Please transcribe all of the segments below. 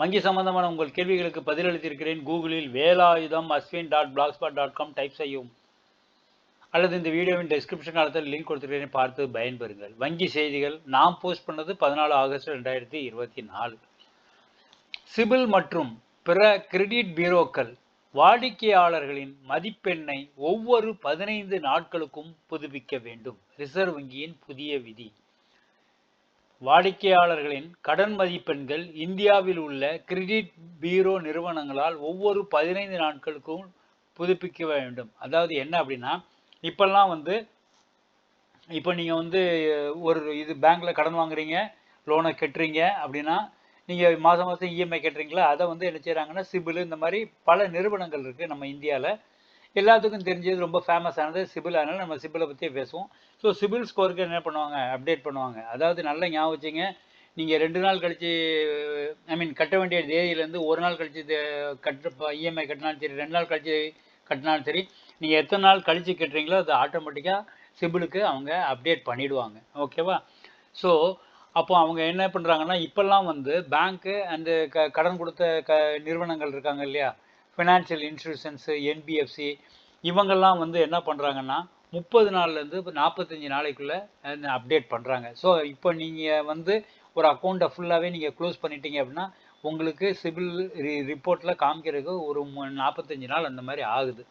வங்கி சம்பந்தமான உங்கள் கேள்விகளுக்கு பதிலளித்திருக்கிறேன். கூகுளில் Velayudham Ashwin dot blogspot dot com type செய்யும் அல்லது இந்த வீடியோவின் டெஸ்கிரிப்ஷன் காலத்தில் லிங்க் கொடுத்துருக்கிறேன் பார்த்து பயன்பெறுங்கள். வங்கி செய்திகள் நாம் போஸ்ட் பண்ணது பதினாலு ஆகஸ்ட் ரெண்டாயிரத்தி இருபத்தி நாலு. சிபில் மற்றும் பிற கிரெடிட் பீரோக்கள் வாடிக்கையாளர்களின் மதிப்பெண்ணை ஒவ்வொரு பதினைந்து நாட்களுக்கும் புதுப்பிக்க வேண்டும். ரிசர்வ் வங்கியின் புதிய விதி. வாடிக்கையாளர்களின் கடன் மதிப்பெண்கள் இந்தியாவில் உள்ள கிரெடிட் பீரோ நிறுவனங்களால் ஒவ்வொரு பதினைந்து நாட்களுக்கும் புதுப்பிக்க வேண்டும். அதாவது என்ன அப்படின்னா இப்பெல்லாம் வந்து இப்போ நீங்கள் வந்து ஒரு இது பேங்க்கில் கடன் வாங்குறீங்க லோனை கட்டுறீங்க அப்படின்னா நீங்கள் மாதம் மாதம் இஎம்ஐ கட்டுறீங்களா? அதை வந்து என்ன செய்கிறாங்கன்னா சிபில் இந்த மாதிரி பல நிறுவனங்கள் இருக்குது நம்ம இந்தியாவில் எல்லாத்துக்கும் தெரிஞ்சது ரொம்ப ஃபேமஸ் ஆனது சிபில். அதனால் நம்ம சிபிலை பற்றியே பேசுவோம். ஸோ சிபில் ஸ்கோருக்கு என்ன பண்ணுவாங்க? அப்டேட் பண்ணுவாங்க. அதாவது நல்ல ஞாபகம் வச்சுங்க. நீங்கள் ரெண்டு நாள் கழித்து ஐ மீன் கட்ட வேண்டிய தேதியிலேருந்து ஒரு நாள் கழித்து கட்ட இஎம்ஐ கட்டினாலும் சரி ரெண்டு நாள் கழித்து கட்டினாலும் சரி நீங்கள் எத்தனை நாள் கழித்து கட்டுறீங்களோ அது ஆட்டோமேட்டிக்காக சிபிலுக்கு அவங்க அப்டேட் பண்ணிவிடுவாங்க ஓகேவா ஸோ அப்போ அவங்க என்ன பண்ணுறாங்கன்னா இப்போல்லாம் வந்து பேங்க்கு அந்த க கடன் கொடுத்த க நிறுவனங்கள் இருக்காங்க இல்லையா? ஃபினான்ஷியல் இன்ஸ்டியூஷன்ஸு என்பிஎஃப்சி இவங்கெல்லாம் வந்து என்ன பண்ணுறாங்கன்னா முப்பது நாள்லேருந்து இப்போ நாற்பத்தஞ்சு நாளைக்குள்ளே அப்டேட் பண்ணுறாங்க ஸோ இப்போ நீங்கள் வந்து ஒரு அக்கௌண்ட்டை ஃபுல்லாகவே நீங்கள் க்ளோஸ் பண்ணிட்டீங்க அப்படின்னா உங்களுக்கு சிவில் ரி ரிப்போர்ட்டில் காமிக்கிறதுக்கு ஒரு நாற்பத்தஞ்சு நாள் அந்த மாதிரி ஆகுது.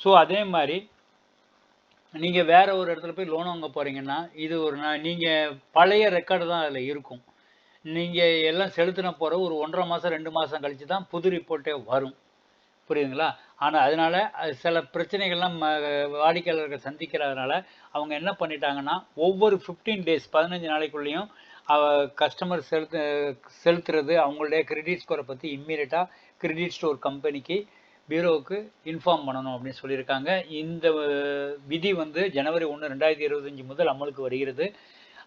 ஸோ அதே மாதிரி நீங்கள் வேறு ஒரு இடத்துல போய் லோன் வாங்க போகிறீங்கன்னா இது ஒரு நான் நீங்கள் பழைய ரெக்கார்டு தான் அதில் இருக்கும். நீங்கள் எல்லாம் செலுத்தின போகிற ஒரு ஒன்றரை மாதம் ரெண்டு மாதம் கழித்து தான் புது ரிப்போர்ட்டே வரும். புரியுதுங்களா? ஆனால் அதனால சில பிரச்சனைகள்லாம் வாடிக்கையாளர்கள் சந்திக்கிறதுனால அவங்க என்ன பண்ணிட்டாங்கன்னா ஒவ்வொரு ஃபிஃப்டீன் டேஸ் பதினஞ்சு நாளைக்குள்ளேயும் கஸ்டமர் செலுத்து செலுத்துறது அவங்களுடைய கிரெடிட் ஸ்கோரை பற்றி இம்மீடியட்டாக கிரெடிட் ஸ்டோர் கம்பெனிக்கு பீரோவுக்கு இன்ஃபார்ம் பண்ணணும் அப்படின்னு சொல்லியிருக்காங்க. இந்த விதி வந்து ஜனவரி ஒன்று ரெண்டாயிரத்தி இருபத்தஞ்சி முதல் அமலுக்கு வருகிறது.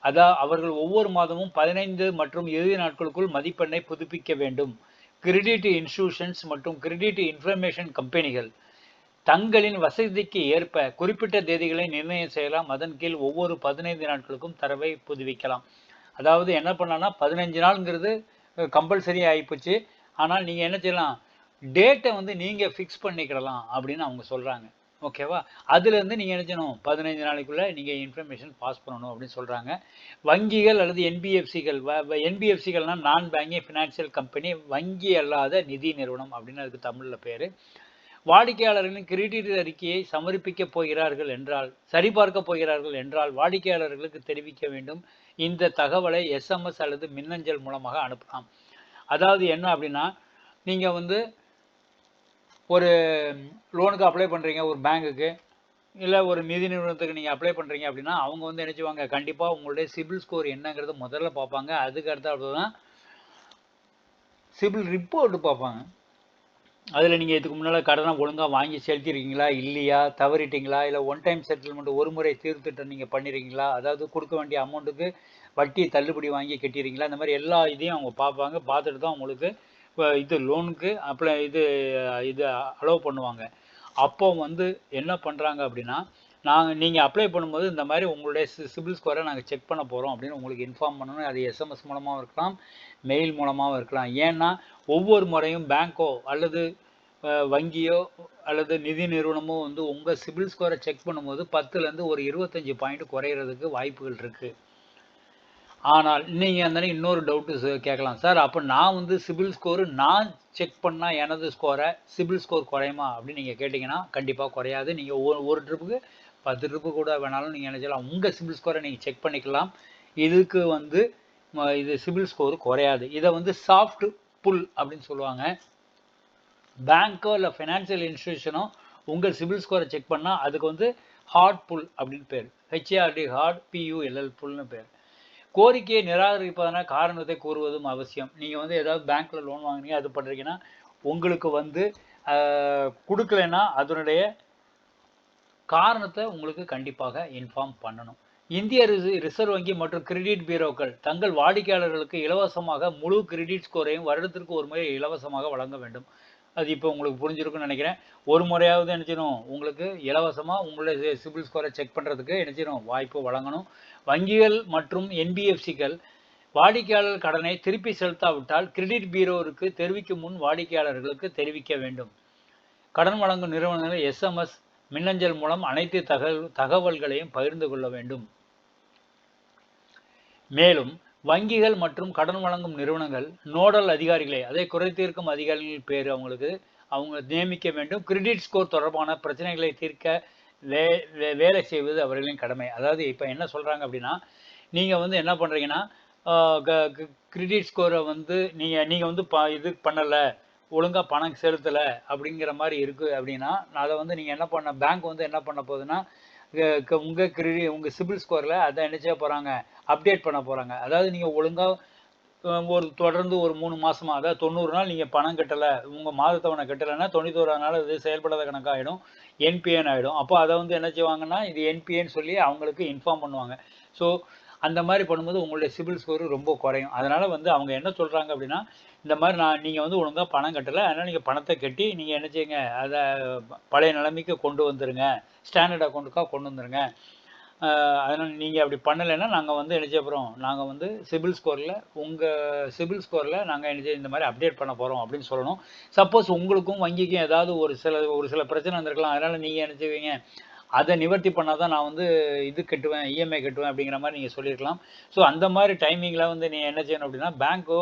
அதான் அவர்கள் ஒவ்வொரு மாதமும் பதினைந்து மற்றும் இறுதி நாட்களுக்குள் மதிப்பெண்ணை புதுப்பிக்க வேண்டும். கிரெடிட் இன்ஸ்டியூஷன்ஸ் மற்றும் கிரெடிட் இன்ஃபர்மேஷன் கம்பெனிகள் தங்களின் வசதிக்கு ஏற்ப குறிப்பிட்ட தேதிகளை நிர்ணயம் செய்யலாம். அதன் கீழ் ஒவ்வொரு பதினைந்து நாட்களுக்கும் தரவை புதுப்பிக்கலாம். அதாவது என்ன பண்ணலாம்னா பதினஞ்சு நாளுங்கிறது கம்பல்சரி ஆகிப்போச்சு ஆனால் நீங்கள் என்ன செய்யலாம் டேட்டை வந்து நீங்கள் ஃபிக்ஸ் பண்ணிக்கிடலாம் அப்படின்னு அவங்க சொல்கிறாங்க ஓகேவா? அதுலேருந்து நீங்கள் என்ன செய்யணும்? பதினைஞ்சு நாளைக்குள்ளே நீங்கள் இன்ஃபர்மேஷன் பாஸ் பண்ணணும் அப்படின்னு சொல்கிறாங்க வங்கிகள் அல்லது என்பிஎஃப்சிகள் என்பிஎஃப்சிகள்னால் நான் பேங்கிங் ஃபினான்ஷியல் கம்பெனி வங்கி அல்லாத நிதி நிறுவனம் அப்படின்னு அதுக்கு தமிழில் பேர். வாடிக்கையாளர்களின் கிரெடிட் அறிக்கையை சமர்ப்பிக்கப் போகிறார்கள் என்றால் சரிபார்க்க போகிறார்கள் என்றால் வாடிக்கையாளர்களுக்கு தெரிவிக்க வேண்டும். இந்த தகவலை எஸ்எம்எஸ் அல்லது மின்னஞ்சல் மூலமாக அனுப்பலாம். அதாவது என்ன அப்படின்னா நீங்கள் வந்து ஒரு லோனுக்கு அப்ளை பண்ணுறீங்க ஒரு பேங்குக்கு இல்லை ஒரு நிதி நிறுவனத்துக்கு நீங்கள் அப்ளை பண்ணுறீங்க அப்படின்னா அவங்க வந்து என்ன செய்வாங்க? கண்டிப்பாக உங்களுடைய சிபில் ஸ்கோர் என்னங்கிறத முதல்ல பார்ப்பாங்க. அதுக்கு அடுத்த தான் சிபில் ரிப்போர்ட் பார்ப்பாங்க. அதில் நீங்கள் இதுக்கு முன்னால் கடனை ஒழுங்காக வாங்கி செலுத்திருக்கீங்களா? இல்லையா? தவறிட்டீங்களா? இல்லை ஒன் டைம் செட்டில்மெண்ட் ஒரு முறை தீர்த்துட்டு நீங்கள் பண்ணிடுறீங்களா அதாவது கொடுக்க வேண்டிய அமௌண்ட்டுக்கு வட்டி தள்ளுபடி வாங்கி கட்டிடுறீங்களா இந்த மாதிரி எல்லா இதையும் அவங்க பார்ப்பாங்க. பார்த்துட்டு தான் உங்களுக்கு இப்போ இது லோனுக்கு அப்ளை இது இது அலோவ் பண்ணுவாங்க. அப்போ வந்து என்ன பண்ணுறாங்க அப்படின்னா நாங்கள் நீங்கள் அப்ளை பண்ணும்போது இந்த மாதிரி உங்களுடைய சிபில் ஸ்கோரை நாங்கள் செக் பண்ண போகிறோம் அப்படின்னு உங்களுக்கு இன்ஃபார்ம் பண்ணணும் அது எஸ்எம்எஸ் மூலமாகவும் இருக்கலாம் மெயில் மூலமாகவும் இருக்கலாம். ஏன்னா ஒவ்வொரு முறையும் பேங்க்கோ அல்லது வங்கியோ அல்லது நிதி நிறுவனமோ வந்து உங்கள் சிபில் ஸ்கோரை செக் பண்ணும்போது பத்துலேருந்து ஒரு இருபத்தஞ்சி பாயிண்ட் குறையிறதுக்கு வாய்ப்புகள் இருக்குது ஆனால் நீங்கள் அந்த இன்னொரு டவுட்டு கேட்கலாம். சார் அப்போ நான் வந்து சிபில் ஸ்கோரு நான் செக் பண்ணால் எனது ஸ்கோரை சிபில் ஸ்கோர் குறையுமா அப்படின்னு நீங்கள் கேட்டிங்கன்னா கண்டிப்பாக குறையாது. நீங்கள் ஒரு ஒரு ட்ரிப்புக்கு பத்து ட்ரிப்பு கூட வேணாலும் நீங்கள் என்ன செய்யலாம் உங்கள் சிபில் ஸ்கோரை நீங்கள் செக் பண்ணிக்கலாம். இதுக்கு வந்து இது சிபில் ஸ்கோர் குறையாது. இதை வந்து சாஃப்ட் புல் அப்படின்னு சொல்லுவாங்க. பேங்க்கோ இல்லை ஃபினான்ஷியல் இன்ஸ்டியூஷனோ உங்கள் சிபில் ஸ்கோரை செக் பண்ணால் அதுக்கு வந்து ஹார்ட் புல் அப்படின்னு பேர். ஹெச்ஏஆர்டி ஹார்ட் பியூஎல்எல் புல்னு பேர். கோரிக்கையை நிராகரிப்பதன காரணத்தை கூறுவதும் அவசியம். நீங்கள் வந்து ஏதாவது பேங்க்கில் லோன் வாங்குனீங்க அது பண்ணுறீங்கன்னா உங்களுக்கு வந்து கொடுக்கலன்னா அதனுடைய காரணத்தை உங்களுக்கு கண்டிப்பாக இன்ஃபார்ம் பண்ணணும். இந்திய ரிசர்வ் வங்கி மற்றும் கிரெடிட் பீரோக்கள் தங்கள் வாடிக்கையாளர்களுக்கு இலவசமாக முழு கிரெடிட் ஸ்கோரையும் வருடத்திற்கு ஒரு முறை இலவசமாக வழங்க வேண்டும். அது இப்போ உங்களுக்கு புரிஞ்சிருக்குன்னு நினைக்கிறேன். ஒரு முறையாவது நினச்சிடும் உங்களுக்கு இலவசமாக உங்களுடைய சிபில் ஸ்கோரை செக் பண்ணுறதுக்கு நினச்சிடும் வாய்ப்பு வழங்கணும். வங்கிகள் மற்றும் என்பிஎஃப்சிகள் வாடிக்கையாளர் கடனை திருப்பி செலுத்தாவிட்டால் கிரெடிட் பீரோவுக்கு தெரிவிக்கும் முன் வாடிக்கையாளர்களுக்கு தெரிவிக்க வேண்டும். கடன் வழங்கும் நிறுவனங்கள் எஸ்எம்எஸ் மின்னஞ்சல் மூலம் அனைத்து தகவல் தகவல்களையும் பகிர்ந்து கொள்ள வேண்டும். மேலும் வங்கிகள் மற்றும் கடன் வழங்கும் நிறுவனங்கள் நோடல் அதிகாரிகளை அதை குறைத்தீர்க்கும் அதிகாரிகள் பேர் அவங்களுக்கு அவங்க நியமிக்க வேண்டும். கிரெடிட் ஸ்கோர் தொடர்பான பிரச்சனைகளை தீர்க்க வே வேலை செய்வது அவர்களின் கடமை. அதாவது இப்போ என்ன சொல்கிறாங்க அப்படின்னா நீங்கள் வந்து என்ன பண்ணுறீங்கன்னா கிரெடிட் ஸ்கோரை வந்து நீங்கள் நீங்கள் வந்து ப இது பண்ணலை ஒழுங்காக பணம் செலுத்தலை அப்படிங்கிற மாதிரி இருக்குது அப்படின்னா அதை வந்து நீங்கள் என்ன பண்ண பேங்க் வந்து என்ன பண்ண போகுதுன்னா உங்கள் கிரெடி உங்கள் சிபில் ஸ்கோரில் அதை என்ன போகிறாங்க அப்டேட் பண்ண போகிறாங்க அதாவது நீங்கள் ஒழுங்காக ஒரு தொடர்ந்து ஒரு மூணு மாதமாக அதாவது தொண்ணூறு நாள் நீங்கள் பணம் கட்டலை உங்கள் மாதத்தவணை கட்டலைன்னா தொண்ணூத்தோரு நாள் இது செயல்படாத கணக்காகிடும் என்பிஎன் ஆகிடும் அப்போ அதை வந்து என்ன செய்வாங்கன்னா இது என்பிஎன்னு சொல்லி அவங்களுக்கு இன்ஃபார்ம் பண்ணுவாங்க. ஸோ அந்த மாதிரி பண்ணும்போது உங்களுடைய சிபில் ஸ்கோர் ரொம்ப குறையும். அதனால் வந்து அவங்க என்ன சொல்கிறாங்க அப்படின்னா இந்த மாதிரி நான் நீங்கள் வந்து ஒழுங்காக பணம் கட்டலை. அதனால் நீங்கள் பணத்தை கட்டி நீங்கள் என்ன செய்யுங்க? அதை பழைய நிலைமைக்கு கொண்டு வந்துடுங்க ஸ்டாண்டர்ட் அக்கௌண்ட்டுக்காக கொண்டு வந்துடுங்க அதனால் நீங்கள் அப்படி பண்ணலைன்னா நாங்கள் வந்து என்ன செய்ய போகிறோம் நாங்கள் வந்து சிபில் ஸ்கோரில் உங்கள் சிபில் ஸ்கோரில் நாங்கள் என்ன செய்ய இந்த மாதிரி அப்டேட் பண்ண போகிறோம் அப்படின்னு சொல்லணும். சப்போஸ் உங்களுக்கும் வங்கிக்கும் ஏதாவது ஒரு சில ஒரு சில பிரச்சனை வந்திருக்கலாம். அதனால் நீங்கள் என்ன செய்வீங்க? அதை நிவர்த்தி பண்ணால் தான் நான் வந்து இது கட்டுவேன் இஎம்ஐ கட்டுவேன் அப்படிங்கிற மாதிரி நீங்கள் சொல்லியிருக்கலாம். ஸோ அந்த மாதிரி டைமிங்கில் வந்து நீ என்ன செய்யணும் அப்படின்னா பேங்க்கோ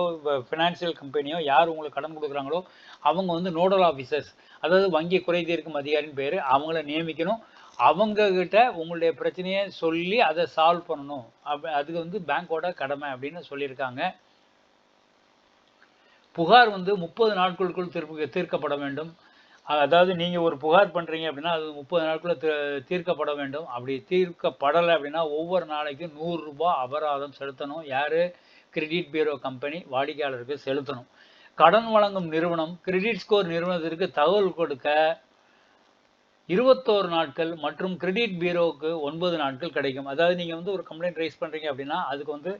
ஃபினான்ஷியல் கம்பெனியோ யார் உங்களுக்கு கடன் கொடுக்குறாங்களோ அவங்க வந்து நோடல் ஆஃபீஸர்ஸ் அதாவது வங்கி குறை தீர்க்கும் அதிகாரின்னு பேர் அவங்கள நியமிக்கணும். அவங்கக்கிட்ட உங்களுடைய பிரச்சனையை சொல்லி அதை சால்வ் பண்ணணும். அப் அதுக்கு வந்து பேங்க்கோட கடமை அப்படின்னு சொல்லியிருக்காங்க. புகார் வந்து முப்பது நாட்களுக்குள் தீர்ப்பு தீர்க்கப்பட வேண்டும். அதாவது நீங்கள் ஒரு புகார் பண்ணுறீங்க அப்படின்னா அது முப்பது நாட்குள்ளே தீர்க்கப்பட வேண்டும். அப்படி தீர்க்கப்படலை அப்படின்னா ஒவ்வொரு நாளைக்கும் நூறுரூபா அபராதம் செலுத்தணும். யார்? கிரெடிட் பீரோ கம்பெனி வாடிக்கையாளருக்கு செலுத்தணும். கடன் வழங்கும் நிறுவனம் கிரெடிட் ஸ்கோர் நிறுவனத்திற்கு தகவல் கொடுக்க இருபத்தோரு நாட்கள் மற்றும் கிரெடிட் பீரோவுக்கு ஒன்பது நாட்கள் கிடைக்கும். அதாவது நீங்கள் வந்து ஒரு கம்ப்ளைண்ட் ரைஸ் பண்ணுறீங்க அப்படின்னா அதுக்கு வந்து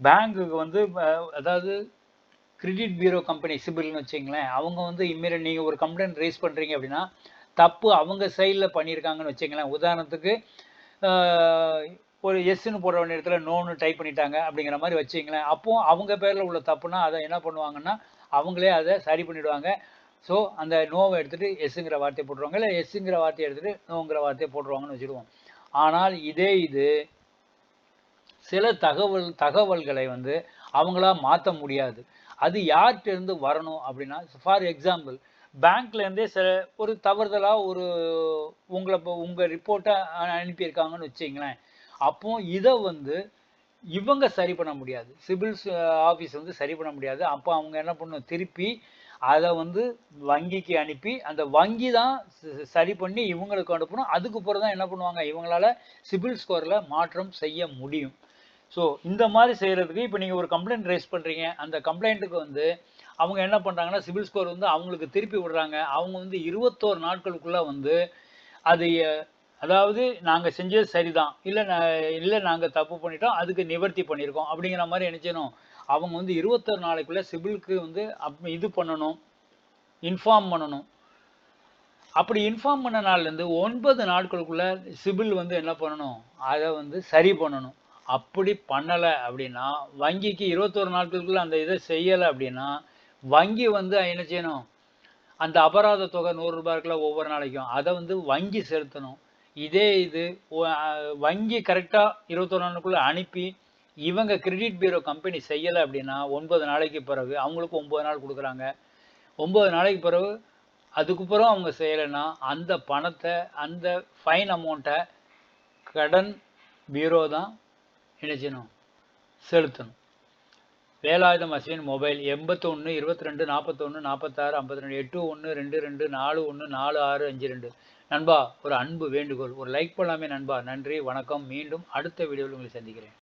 பேங்க்குக்கு வந்து அதாவது கிரெடிட் பீரோ கம்பெனி சிபில்னு வச்சிங்களேன் அவங்க வந்து இம்மீடியட் நீங்கள் ஒரு கம்ப்ளைண்ட் ரைஸ் பண்ணுறீங்க அப்படின்னா தப்பு அவங்க சைடில் பண்ணியிருக்காங்கன்னு வச்சிங்களேன் உதாரணத்துக்கு ஒரு எஸ்ன்னு போட வேண்டிய இடத்துல நோன்னு டைப் பண்ணிட்டாங்க அப்படிங்கிற மாதிரி வச்சிங்களேன் அப்போ அவங்க பேரில் உள்ள தப்புனா அதை என்ன பண்ணுவாங்கன்னா அவங்களே அதை சரி பண்ணிவிடுவாங்க ஸோ அந்த நோவை எடுத்துகிட்டு எஸ்ஸுங்கிற வார்த்தையை போட்டுருவாங்க. இல்லை எஸ்ஸுங்கிற வார்த்தையை எடுத்துகிட்டு நோங்கிற வார்த்தையை போட்டுருவாங்கன்னு வச்சுடுவோம். ஆனால் இதே இது சில தகவல் தகவல்களை வந்து அவங்களா மாற்ற முடியாது. அது யார்கிட்ட இருந்து வரணும் அப்படின்னா ஃபார் எக்ஸாம்பிள் பேங்க்லேருந்தே சில ஒரு தவறுதலாக ஒரு உங்களை இப்போ உங்கள் ரிப்போர்ட்டை அனுப்பியிருக்காங்கன்னு வச்சிங்களேன் அப்போ இதை வந்து இவங்க சரி பண்ண முடியாது. சிபில்ஸ் ஆஃபீஸ் uh, வந்து சரி பண்ண முடியாது. அப்போ அவங்க என்ன பண்ணணும்? திருப்பி அதை வந்து வங்கிக்கு அனுப்பி அந்த வங்கி தான் சரி பண்ணி இவங்களுக்கு அனுப்பணும். அதுக்கு பிறகு தான் என்ன பண்ணுவாங்க? இவங்களால சிபில் ஸ்கோரில் மாற்றம் செய்ய முடியும். ஸோ இந்த மாதிரி செய்கிறதுக்கு இப்போ நீங்கள் ஒரு கம்ப்ளைண்ட் ரைஸ் பண்ணுறீங்க அந்த கம்ப்ளைண்ட்டுக்கு வந்து அவங்க என்ன பண்ணுறாங்கன்னா சிபில் ஸ்கோர் வந்து அவங்களுக்கு திருப்பி விடுறாங்க. அவங்க வந்து இருபத்தோரு நாட்களுக்குள்ளே வந்து அது அதாவது நாங்கள் செஞ்சது சரிதான். இல்லை நான் இல்லை நாங்கள் தப்பு பண்ணிட்டோம். அதுக்கு நிவர்த்தி பண்ணியிருக்கோம். அப்படிங்கிற மாதிரி நினச்சிடணும் அவங்க வந்து இருபத்தொரு நாளைக்குள்ளே சிபிலுக்கு வந்து அப் இது பண்ணணும். இன்ஃபார்ம் பண்ணணும். அப்படி இன்ஃபார்ம் பண்ண நாள்லேருந்து ஒன்பது நாட்களுக்குள்ளே சிபில் வந்து என்ன பண்ணணும்? அதை வந்து சரி பண்ணணும். அப்படி பண்ணலை அப்படின்னா வங்கிக்கு இருபத்தொரு நாட்களுக்குள்ள அந்த இதை செய்யலை அப்படின்னா வங்கி வந்து என்ன செய்யணும்? அந்த அபராத தொகை நூறுரூபா இருக்குல்ல ஒவ்வொரு நாளைக்கும். அதை வந்து வங்கி செலுத்தணும். இதே இது வங்கி கரெக்டாக இருபத்தொரு நாளுக்குள்ளே அனுப்பி இவங்க கிரெடிட் பீரோ கம்பெனி செய்யலை அப்படின்னா ஒன்பது நாளைக்கு பிறகு அவங்களுக்கு ஒம்பது நாள் கொடுக்குறாங்க. ஒம்பது நாளைக்கு பிறகு அதுக்கப்புறம் அவங்க செய்யலைன்னா அந்த பணத்தை அந்த ஃபைன் அமௌண்ட்டை கடன் பீரோ தான் என்ன செய்யணும் செலுத்தணும். வேலாயுதம் அஸ்வின் மொபைல் எண்பத்தொன்று இருபத்தி ரெண்டு நாற்பத்தொன்று நாற்பத்தாறு ஐம்பத்தி ரெண்டு எட்டு ஒன்று ரெண்டு ரெண்டு நாலு ஒன்று நாலு ஆறு அஞ்சு ரெண்டு. நண்பா ஒரு அன்பு வேண்டுகோள். ஒரு லைக் பண்ணலாமே நண்பா. நன்றி வணக்கம். மீண்டும் அடுத்த வீடியோவில் உங்களை சந்திக்கிறேன்.